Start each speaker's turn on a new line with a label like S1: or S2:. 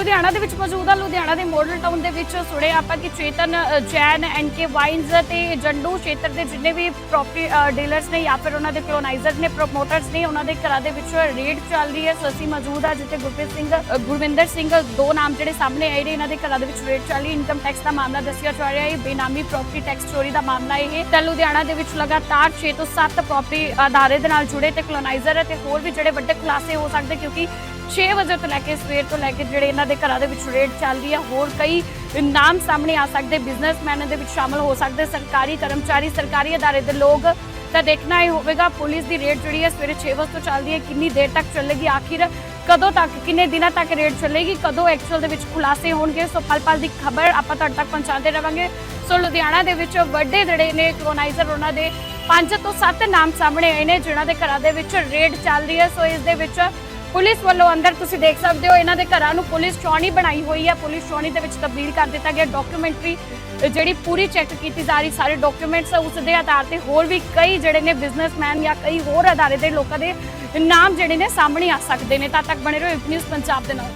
S1: ਲੁਧਿਆਣਾ ਦੇ ਵਿੱਚ ਮੌਜੂਦ ਆ। ਲੁਧਿਆਣਾ ਦੇ ਮਾਡਲ ਟਾਊਨ ਦੇ ਵਿੱਚ ਸੁਣਿਆ ਆਪਾਂ ਕਿ ਚੇਤਨ ਜੈਨ ਐਨਕੇ ਵਾਈਨਸ ਤੇ ਜੰਡੂ ਖੇਤਰ ਦੇ ਜਿੰਨੇ ਵੀ ਪ੍ਰੋਪਰਟੀ ਡੀਲਰਸ ਨੇ ਜਾਂ ਫਿਰ ਉਹਨਾਂ ਦੇ ਕਲੋਨਾਈਜ਼ਰ ਨੇ ਪ੍ਰੋਮੋਟਰਸ ਨੇ, ਉਹਨਾਂ ਦੇ ਘਰਾਂ ਦੇ ਵਿੱਚ ਰੇਡ ਚੱਲ ਰਹੀ ਹੈ। ਸੋ ਮੌਜੂਦ ਆ ਜਿੱਥੇ ਗੁਰਪ੍ਰੀਤ ਸਿੰਘ ਗੁਰਵਿੰਦਰ ਸਿੰਘ, ਦੋ ਨਾਮ ਜਿਹੜੇ ਸਾਹਮਣੇ ਆਏ ਨੇ, ਇਹਨਾਂ ਦੇ ਘਰਾਂ ਦੇ ਵਿੱਚ ਰੇਡ ਚੱਲ ਰਹੀ ਇਨਕਮ ਟੈਕਸ ਦਾ ਮਾਮਲਾ ਦੱਸਿਆ ਜਾ ਰਿਹਾ ਹੈ। ਬੇਨਾਮੀ ਪ੍ਰੋਪਰਟੀ ਟੈਕਸ ਚੋਰੀ ਦਾ ਮਾਮਲਾ ਇਹ ਤਾਂ ਲੁਧਿਆਣਾ ਦੇ ਵਿੱਚ ਲਗਾਤਾਰ 6 ਤੋਂ 7 ਪ੍ਰੋਪਰਟੀ ਅਦਾਰੇ ਦੇ ਨਾਲ ਜੁੜੇ ਤੇ ਕਲੋਨਾਈਜ਼ਰ ਤੇ ਹੋਰ ਵੀ ਜਿਹੜੇ ਵੱਡੇ ਖੁਲਾਸੇ ਹੋ ਸਕਦੇ ਕਿਉਂਕਿ 6 ਵਜੇ ਤੋਂ ਲੈ ਕੇ ਸਵੇਰ ਤੋਂ ਲੈ ਕੇ ਜਿਹੜੇ ਇਹਨਾਂ ਦੇ ਘਰਾਂ ਦੇ ਵਿੱਚ ਰੇਡ ਚੱਲ ਰਹੀ ਹੈ। ਹੋਰ ਕਈ ਨਾਮ ਸਾਹਮਣੇ ਆ ਸਕਦੇ ਬਿਜ਼ਨਸਮੈਨ ਦੇ ਵਿੱਚ ਸ਼ਾਮਲ ਹੋ ਸਕਦੇ, ਸਰਕਾਰੀ ਕਰਮਚਾਰੀ, ਸਰਕਾਰੀ ਅਦਾਰੇ ਦੇ ਲੋਕ। ਤਾਂ ਦੇਖਣਾ ਇਹ ਹੋਵੇਗਾ, ਪੁਲਿਸ ਦੀ ਰੇਡ ਜਿਹੜੀ ਹੈ ਸਵੇਰੇ 6 ਵਜੇ ਤੋਂ ਚੱਲਦੀ ਹੈ। ਕਿੰਨੀ ਦੇਰ ਤੱਕ ਚੱਲੇਗੀ, ਆਖਿਰ ਕਦੋਂ ਤੱਕ, ਕਿੰਨੇ ਦਿਨਾਂ ਤੱਕ ਰੇਡ ਚੱਲੇਗੀ, ਕਦੋਂ ਐਕਚੁਅਲ ਦੇ ਵਿੱਚ ਖੁਲਾਸੇ ਹੋਣਗੇ? ਸੋ ਪਲ ਪਲ ਦੀ ਖਬਰ ਆਪਾਂ ਤੁਹਾਡੇ ਤੱਕ ਪਹੁੰਚਾਉਂਦੇ ਰਵਾਂਗੇ। ਸੋ ਲੁਧਿਆਣਾ ਦੇ ਵਿੱਚ ਵੱਡੇ ਜਿਹੜੇ ਨੇ ਕਲੋਨਾਈਜ਼ਰ ਉਹਨਾਂ ਦੇ ਪੰਜ ਤੋਂ ਸੱਤ ਨਾਮ ਸਾਹਮਣੇ ਆਏ ਨੇ, ਜਿਨ੍ਹਾਂ ਦੇ ਘਰਾਂ ਦੇ ਵਿੱਚ ਰੇਡ ਚੱਲ ਰਹੀ ਹੈ। ਸੋ ਇਸ ਦੇ ਵਿੱਚ ਪੁਲਿਸ ਵੱਲੋਂ ਅੰਦਰ ਤੁਸੀਂ ਦੇਖ ਸਕਦੇ ਹੋ, ਇਹਨਾਂ ਦੇ ਘਰਾਂ ਨੂੰ ਪੁਲਿਸ ਚੌਣੀ ਬਣਾਈ ਹੋਈ ਹੈ। ਪੁਲਿਸ ਚੌਣੀ ਦੇ ਵਿੱਚ ਤਬਦੀਲ ਕਰ ਦਿੱਤਾ ਗਿਆ। ਡਾਕੂਮੈਂਟਰੀ ਜਿਹੜੀ ਪੂਰੀ ਚੈੱਕ ਕੀਤੀ ਜਾ ਰਹੀ, ਸਾਰੇ ਡਾਕੂਮੈਂਟਸ ਉਸ ਦੇ ਆਧਾਰ ਤੇ ਹੋਰ ਵੀ ਕਈ ਜਿਹੜੇ ਨੇ ਬਿਜ਼ਨਸਮੈਨ ਜਾਂ ਕਈ ਹੋਰ ਅਦਾਰੇ ਦੇ ਲੋਕਾਂ ਦੇ ਨਾਮ ਜਿਹੜੇ ਨੇ ਸਾਹਮਣੇ ਆ ਸਕਦੇ ਨੇ। ਤਦ ਤੱਕ ਬਣੇ ਰਹੋ ਨਿਊਜ਼ ਪੰਜਾਬ ਦੇ ਨਾਲ।